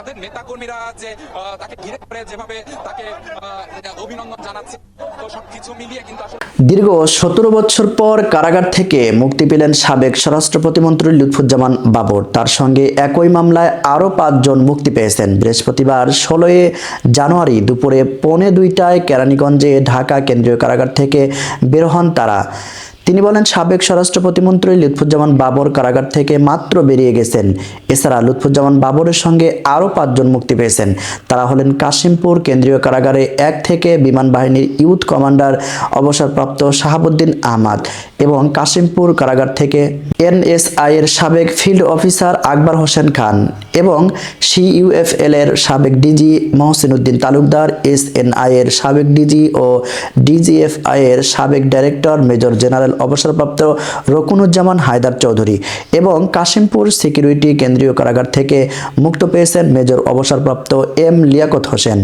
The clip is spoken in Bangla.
তাদের নেতাকর্মীরা যে তাকে ঘিরে করে যেভাবে তাকে অভিনন্দন জানাচ্ছে দীর্ঘ সতেরো বছর পর কারাগার থেকে মুক্তি পেলেন সাবেক স্বরাষ্ট্র প্রতিমন্ত্রী লুৎফুজ্জামান বাবর। তার সঙ্গে একই মামলায় আরও পাঁচজন মুক্তি পেয়েছেন। বৃহস্পতিবার ষোলোই জানুয়ারি দুপুরে পৌনে দুইটায় কেরানীগঞ্জে ঢাকা কেন্দ্রীয় কারাগার থেকে বের হন তারা। তিনি বলেন, সাবেক স্বরাষ্ট্র প্রতিমন্ত্রী লুৎফুজ্জামান বাবর কারাগার থেকে মাত্র বেরিয়ে গেছেন। এছাড়া লুৎফুজ্জামান বাবরের সঙ্গে আরও পাঁচজন মুক্তি পেয়েছেন। তারা হলেন কাশিমপুর কেন্দ্রীয় কারাগারে এক থেকে বিমান বাহিনীর ইউথ কমান্ডার, অবসরপ্রাপ্ত শাহাবুদ্দিন আহমাদ এবং কাশিমপুর কারাগার থেকে এনএসআই এর সাবেক ফিল্ড অফিসার আকবর হোসেন খান এবং সিইউএফএল এর সাবেক ডিজি মহসিন উদ্দিন তালুকদার, এসএনআই এর সাবেক ডিজি ও ডিজিএফআই এর সাবেক ডাইরেক্টর মেজর জেনারেল অবসরপ্রাপ্ত রকুনুজ্জামান হায়দার চৌধুরী এবং কাশিমপুর সিকিউরিটি কেন্দ্রীয় কারাগার থেকে মুক্ত পেয়েছেন মেজর অবসরপ্রাপ্ত এম লিয়াকত হোসেন।